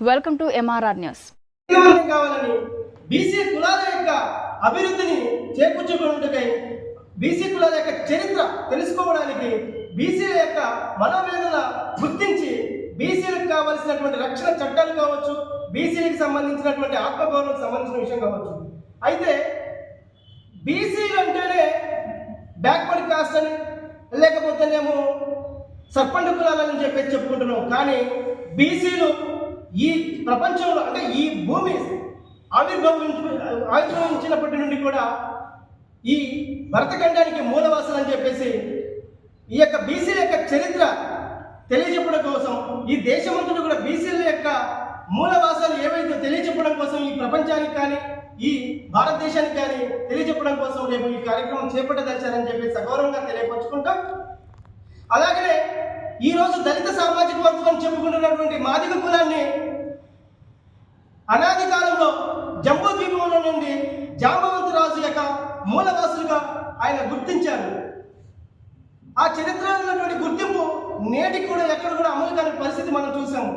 Welcome to MRR news కావాలని BC కులాల యొక్క అభివృద్ధిని చేకూర్చుకున్నట్టుకై బీసీ కులాల యొక్క చరిత్ర తెలుసుకోవడానికి బీసీల యొక్క మనోవేదన గుర్తించి బీసీలకు కావలసినటువంటి రక్షణ చట్టాలు కావచ్చు బీసీలకు సంబంధించినటువంటి ఆత్మగౌరవం సంబంధించిన విషయం కావచ్చు. అయితే బీసీలు అంటేనే బ్యాక్వర్డ్ కాస్ట్ అని లేకపోతేనేమో సర్పంచ కులాలని చెప్పేసి చెప్పుకుంటున్నాం. కానీ బీసీలు ఈ ప్రపంచంలో అంటే ఈ భూమి ఆవిర్భవించ ఆవిర్భవించినప్పటి నుండి కూడా ఈ భరతఖండానికి మూలవాసులు అని చెప్పేసి ఈ యొక్క బీసీల యొక్క చరిత్ర తెలియజెప్పడం కోసం ఈ దేశమంతటి కూడా బీసీల యొక్క మూలవాసాలు ఏవైతే తెలియజెప్పడం కోసం ఈ ప్రపంచానికి కానీ ఈ భారతదేశానికి కానీ తెలియజెప్పడం కోసం రేపు ఈ కార్యక్రమం చేపట్టదలిచారని చెప్పి సగౌరవంగా తెలియపరుచుకుంటాం. అలాగనే ఈరోజు దళిత సామాజిక వర్గం చెప్పుకుంటున్నటువంటి మాదిక కులాన్ని అనాది కాలంలో జంబోద్వీపంలో నుండి జాంబవంతు రాజు యొక్క మూలదాసులుగా ఆయన గుర్తించారు. ఆ చరిత్రలో ఉన్నటువంటి గుర్తింపు నేటికి కూడా ఎక్కడ కూడా అమలు కాని పరిస్థితి మనం చూసాము.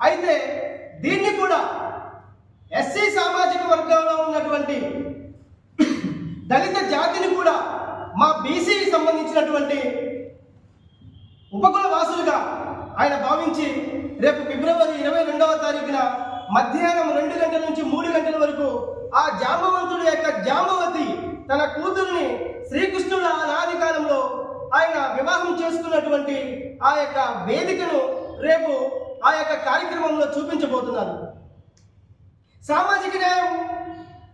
అయితే దీన్ని కూడా ఎస్సీ సామాజిక వర్గంలో ఉన్నటువంటి దళిత జాతిని కూడా మా బీసీ సంబంధించినటువంటి ఉపకుల వాసులుగా ఆయన భావించి రేపు ఫిబ్రవరి ఇరవై మధ్యాహ్నం రెండు గంటల నుంచి మూడు గంటల వరకు ఆ జాంబవంతుడి యొక్క జాంబవతి తన కూతుర్ని శ్రీకృష్ణుడు అనాది కాలంలో ఆయన వివాహం చేసుకున్నటువంటి ఆ యొక్క వేదికను రేపు ఆ యొక్క కార్యక్రమంలో చూపించబోతున్నారు. సామాజిక న్యాయం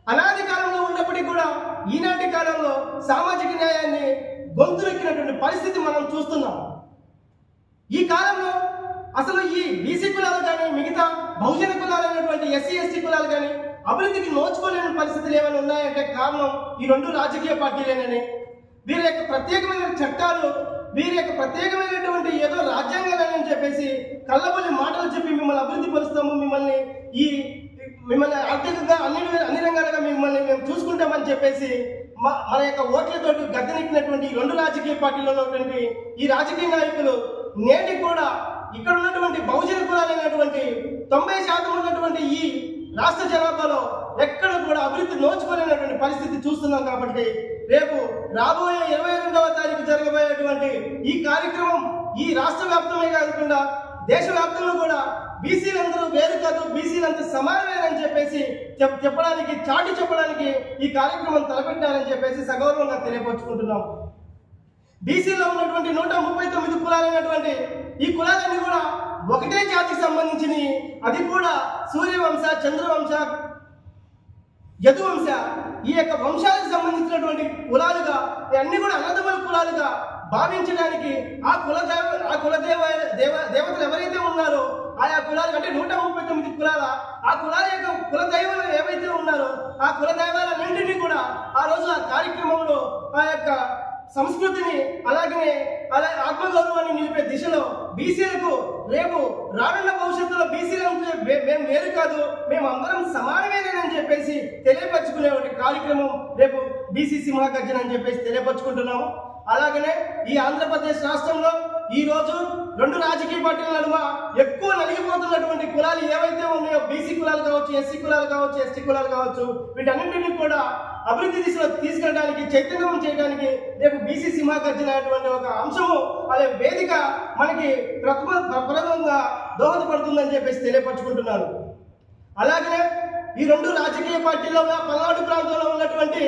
అనాది కాలంలో ఉన్నప్పటికీ కూడా ఈనాటి కాలంలో సామాజిక న్యాయాన్ని గొంతులెక్కినటువంటి పరిస్థితి మనం చూస్తున్నాం. ఈ కాలంలో అసలు ఈ బీసీ కులాలు కానీ మిగతా బహుజన కులాలైనటువంటి ఎస్సీ ఎస్టీ కులాలు కానీ అభివృద్ధికి నోచుకోలేని పరిస్థితులు ఏమైనా ఉన్నాయంటే కారణం ఈ రెండు రాజకీయ పార్టీలేనని. వీరి యొక్క ప్రత్యేకమైన చట్టాలు వీరి యొక్క ప్రత్యేకమైనటువంటి ఏదో రాజ్యాంగాలని అని చెప్పేసి కళ్ళబొల్లి మాటలు చెప్పి మిమ్మల్ని అభివృద్ధి పరుస్తాము మిమ్మల్ని ఈ మిమ్మల్ని ఆర్థికంగా అన్ని అన్ని రంగాలుగా మిమ్మల్ని మేము చూసుకుంటామని చెప్పేసి మ- మన యొక్క ఓట్లతో గద్దెనెక్కినటువంటి రెండు రాజకీయ పార్టీలలో ఉన్నటువంటి ఈ రాజకీయ నాయకులు నేటి కూడా ఇక్కడ ఉన్నటువంటి బహుజన కులాలైనటువంటి తొంభై శాతం ఉన్నటువంటి ఈ రాష్ట్ర జనాభాలో ఎక్కడ కూడా అభివృద్ధి నోచుకోలేనటువంటి పరిస్థితి చూస్తున్నాం కాబట్టి రేపు రాబోయే ఇరవై రెండవ తారీఖు జరగబోయేటువంటి ఈ కార్యక్రమం ఈ రాష్ట్ర వ్యాప్తమే కాకుండా దేశవ్యాప్తంలో కూడా బీసీలందరూ వేరు కాదు బీసీలంతా సమానమేనని చెప్పేసి చెప్ చెప్పడానికి చాటి చెప్పడానికి ఈ కార్యక్రమం తలపెట్టారని చెప్పేసి సగౌరవంగా తెలియపరుచుకుంటున్నాం. బీసీలో ఉన్నటువంటి నూట ముప్పై తొమ్మిది కులాలైనటువంటి ఈ కులాలన్నీ కూడా ఒకటే జాతికి సంబంధించినవి. అది కూడా సూర్యవంశ చంద్రవంశ యదువంశ. ఈ యొక్క వంశాలకు సంబంధించినటువంటి కులాలుగా అన్ని కూడా అన్నదమ్ముల కులాలుగా భావించడానికి ఆ కుల దేవ ఆ కుల దేవ దేవ దేవతలు ఎవరైతే ఉన్నారో ఆయా కులాలు అంటే నూట ముప్పై తొమ్మిది కులాల ఆ కులాల యొక్క కుల దైవాలు ఏవైతే ఉన్నారో ఆ కుల దైవాలన్నింటినీ కూడా ఆ రోజు ఆ కార్యక్రమంలో ఆ యొక్క సంస్కృతిని అలాగనే అలా ఆత్మగౌరవాన్ని నిలిపే దిశలో బీసీలకు రేపు రానున్న భవిష్యత్తులో బీసీలకు మేము వేరు కాదు మేము అందరం సమానమేనని చెప్పేసి తెలియపరచుకునే ఒక కార్యక్రమం రేపు బీసీ సింహాగర్జన అని చెప్పేసి తెలియపరచుకుంటున్నాము. అలాగనే ఈ ఆంధ్రప్రదేశ్ రాష్ట్రంలో ఈ రోజు రెండు రాజకీయ పార్టీల నడుమ ఎక్కువ నలిగిపోతున్నటువంటి కులాలు ఏవైతే ఉన్నాయో బీసీ కులాలు కావచ్చు ఎస్సీ కులాలు కావచ్చు ఎస్టీ కులాలు కావచ్చు వీటన్నింటినీ కూడా అభివృద్ధి దిశలో తీసుకెళ్ళడానికి చైతన్యం చేయడానికి రేపు బీసీ సింహాకర్జున అనేటువంటి ఒక అంశము అదే వేదిక మనకి ప్రథమ ప్రథమంగా దోహదపడుతుందని చెప్పేసి తెలియపరచుకుంటున్నారు అలాగే ఈ రెండు రాజకీయ పార్టీల్లో పల్నాడు ప్రాంతంలో ఉన్నటువంటి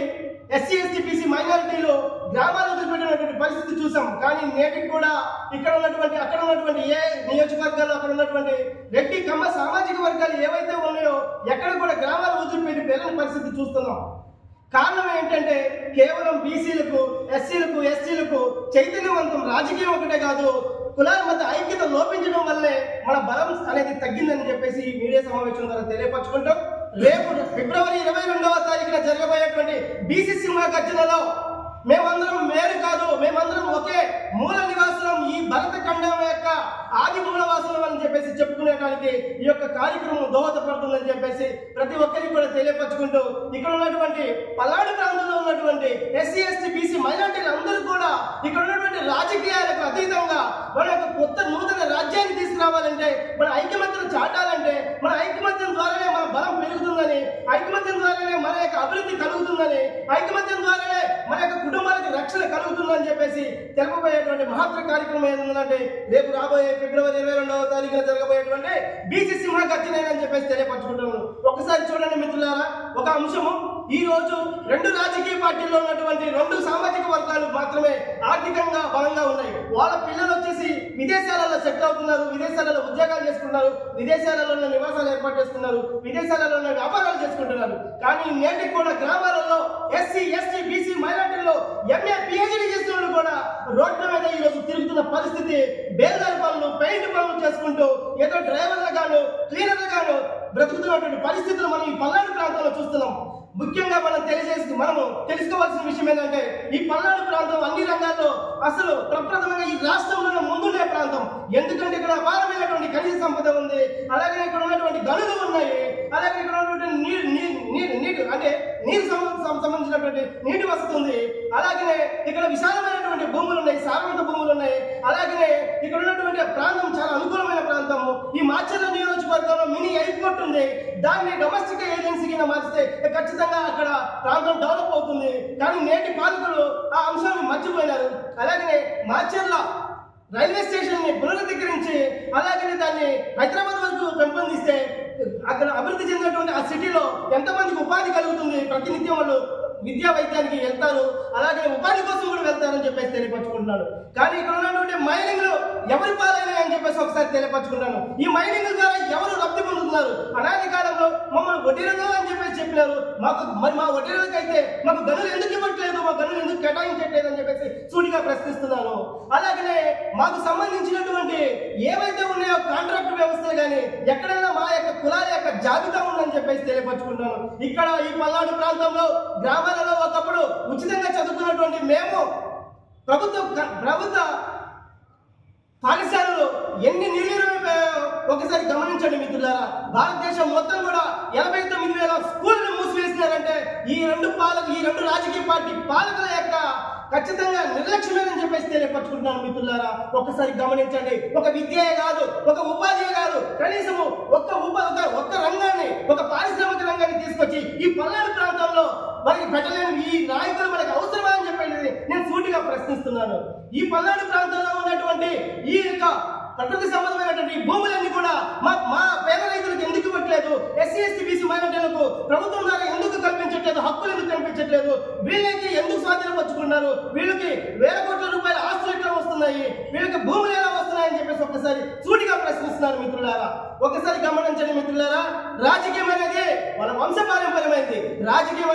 ఎస్సీ ఎస్టీ బీసీ మైనారిటీలు గ్రామాలు వదిలిపెట్టినటువంటి పరిస్థితి చూసాం. కానీ నేటికి కూడా ఇక్కడ ఉన్నటువంటి అక్కడ ఉన్నటువంటి ఏ నియోజకవర్గాల్లో అక్కడ ఉన్నటువంటి రెడ్డి కమ్మ సామాజిక వర్గాలు ఏవైతే ఉన్నాయో ఎక్కడ కూడా గ్రామాలు వదిలిపెట్టి పెరిగిన పరిస్థితి చూస్తున్నాం. కారణం ఏంటంటే కేవలం బీసీలకు ఎస్సీలకు ఎస్టీలకు చైతన్యవంతం రాజకీయం ఒకటే కాదు. కులాల మధ్య ఐక్యత లోపించడం వల్లే మన బలం అనేది తగ్గిందని చెప్పేసి ఈ మీడియా సమావేశం ద్వారా తెలియపరచుకుంటాం. రేపు ఫిబ్రవరి ఇరవై రెండవ తారీఖున జరగబోయేటువంటి బీసీ సింహ గర్జనలో మేమందరం వేరు కాదు మేమందరం ఒకే మూల నివాసనం ఈ భరత ఖండం యొక్క ఆది మూలవాసులం అని చెప్పేసి చెప్పుకునేటానికి ఈ యొక్క కార్యక్రమం దోహదపడుతుందని చెప్పేసి ప్రతి ఒక్కరికి కూడా తెలియపరచుకుంటూ ఇక్కడ ఉన్నటువంటి పల్నాడు ప్రాంతంలో ఉన్నటువంటి ఎస్సీ ఎస్టీ బీసీ మైనార్టీలు అందరూ కూడా ఇక్కడ ఉన్నటువంటి రాజకీయాలకు అతీతంగా మన యొక్క కొత్త నూతన రాజ్యాన్ని తీసుకురావాలంటే మన ఐక్యమత్యం చాటాలంటే మన ఐక్యమత్యం ద్వారానే మన బలం పెరుగుతుందని ఐక్యమత్యం ద్వారానే మన యొక్క అభివృద్ధి కలుగుతుందని ఐక్యమత్యం ద్వారానే కుటుంబాలకు రక్షణ కలుగుతుందని చెప్పేసి తెలుపబోయేటువంటి మహత్తర కార్యక్రమం ఏంటంటే రేపు రాబోయే ఫిబ్రవరి ఇరవై రెండవ తారీఖున జరగబోయేటువంటి బీసీ సింహ గర్జనని చెప్పేసి తెలియపరచుకుంటున్నాను. ఒకసారి చూడండి మిత్రులారా ఒక అంశము ఈ రోజు రెండు రాజకీయ పార్టీల్లో ఉన్నటువంటి రెండు సామాజిక వర్గాలు మాత్రమే ఆర్థికంగా బలంగా ఉన్నాయి. వాళ్ళ పిల్లలు వచ్చేసి విదేశాలలో సెటిల్ అవుతున్నారు విదేశాలలో ఉద్యోగాలు చేసుకుంటున్నారు విదేశాలలో ఉన్న నివాసాలు ఏర్పాటు చేస్తున్నారు విదేశాలలో ఉన్న వ్యాపారాలు చేస్తున్నారు కానీ నేటికి కూడా గ్రామాలలో ఎస్సీ ఎస్టీ బీసీ మైనార్టీల్లో ఎంఏ పిహెచ్డి చేసిన కూడా రోడ్ల మీద ఈ తిరుగుతున్న పరిస్థితి బేదారి పనులు పెయింట్ పనులు చేసుకుంటూ ఏదో డ్రైవర్లు గాను క్లీనర్లు గాను బ్రతుకుతున్నటువంటి పరిస్థితులు మనం ఈ పల్నాడు ప్రాంతంలో చూస్తున్నాం. ముఖ్యంగా మనం తెలియజేసి మనము తెలుసుకోవాల్సిన విషయం ఏంటంటే ఈ పల్నాడు ప్రాంతం అన్ని రంగాల్లో అసలు ప్రప్రథమంగా ఈ రాష్ట్రంలోనే ముందుండే ప్రాంతం. ఎందుకంటే ఇక్కడ అపారమైనటువంటి ఖనిజ సంపద ఉంది అలాగే ఇక్కడ ఉన్నటువంటి గనులు ఉన్నాయి అలాగే ఇక్కడ ఉన్నటువంటి నీరు నీరు నీరు అంటే నీరు సంబంధించినటువంటి నీటి వసతి ఉంది. అలాగనే ఇక్కడ విశాలమైనటువంటి భూములు ఉన్నాయి సారవంత భూములు ఉన్నాయి. అలాగనే ఇక్కడ ఉన్నటువంటి ప్రాంతం చాలా అనుకూలమైన ప్రాంతం ఈ మాచర్ల నియోజకవర్గంలో మినీ ఎయిర్పోర్ట్ ఉంది. దాన్ని డొమెస్టిక్ ఏజెన్సీ కింద మార్చితే ఖచ్చితంగా అక్కడ ప్రాంతం డెవలప్ అవుతుంది. కానీ నేటి పాలకులు ఆ అంశాన్ని మర్చిపోయినారు. అలాగనే మాచర్ల రైల్వే స్టేషన్ని పునరుద్ధీకరించి అలాగే దాన్ని హైదరాబాద్ వరకు పెంపొందిస్తే అక్కడ అభివృద్ధి చెందినటువంటి ఆ సిటీలో ఎంతమందికి ఉపాధి కలుగుతుంది ప్రతినిత్యం వాళ్ళు విద్యా వైద్యానికి వెళ్తారు అలాగే ఉపాధి కోసం కూడా వెళ్తారని చెప్పేసి తెలియపరచుకుంటున్నాడు కానీ ఇక్కడ ఉన్నటువంటి మైనింగ్లు ఎవరి పాలైనా అని చెప్పేసి ఒకసారి తెలియపరచుకున్నాను ఈ మైనింగ్ ద్వారా ఎవరు లబ్ధి పొందుతున్నారు? అనాది కాలంలో మమ్మల్ని వడ్డీలలో అని చెప్పేసి చెప్పినారు. మాకు మరి మా వడ్డీలకైతే మాకు గనులు ఎందుకు ఇవ్వట్లేదు? మా గనులు ఎందుకు కేటాయించట్లేదు అని చెప్పేసి సూటిగా ప్రశ్నిస్తున్నాను. అలాగనే మాకు సంబంధించినటువంటి ఏవైతే ఉన్నాయో కాంట్రాక్ట్ వ్యవస్థలు కానీ ఎక్కడైనా మా యొక్క కులాల యొక్క జాబితా ఉందని చెప్పేసి తెలియపరచుకుంటున్నాను. ఇక్కడ ఈ పల్నాడు ప్రాంతంలో గ్రామాలలో ఒకప్పుడు ఉచితంగా చదువుకున్నటువంటి మేము ప్రభుత్వ ప్రభుత్వ పాఠశాలలు ఎన్ని నిర్వీర్యమైపోయాయో ఒకసారి గమనించండి మిత్రులారా. భారతదేశం మొత్తం కూడా ఎనభై తొమ్మిది వేల స్కూళ్ళను మూసివేసినారంటే ఈ రెండు పాలక ఈ రెండు రాజకీయ పార్టీ పాలకుల యొక్క ఖచ్చితంగా నిర్లక్ష్యమేనని చెప్పేసి తెలియపరుచుకుంటున్నాను మిత్రులారా. ఒకసారి గమనించండి. ఒక విద్యే కాదు ఒక ఉపాధి కాదు. కనీసము ఒక్క ఉపాధి ఒక్క రంగాన్ని ఒక పారిశ్రామిక రంగాన్ని తీసుకొచ్చి ఈ పల్నాడు ప్రాంతంలో వారికి పెట్టలేని ఈ నాయకులు మనకు అవసరమా అని చెప్పండి నేను సూటిగా ప్రశ్నిస్తున్నాను. ఈ పల్నాడు ప్రాంతంలో ఉన్నటువంటి ఈ యొక్క ప్రకృతి సంబంధమైనటువంటి భూములన్నీ కూడా మా మా పేద రైతులకు ఎందుకు ఇవ్వట్లేదు? ఎస్సీ ఎస్టీ బీసీ మైనార్టీలకు ప్రభుత్వం ద్వారా ఎందుకు కల్పించట్లేదు? హక్కులు ఎందుకు కల్పించట్లేదు? వీళ్ళకి ఎందుకు స్వాధీనం వచ్చుకున్నారు వీళ్ళకి వేల కోట్ల రూపాయల ఆస్తులు ఎట్లా వస్తున్నాయి? వీళ్ళకి భూములు ఎలా వస్తున్నాయని చెప్పేసి ఒకసారి సూటిగా ప్రశ్నిస్తున్నారు మిత్రులారా. ఒకసారి గమనించండి మిత్రులారా రాజకీయం అనేది వాళ్ళ వంశపారంపర్యమైంది. రాజకీయం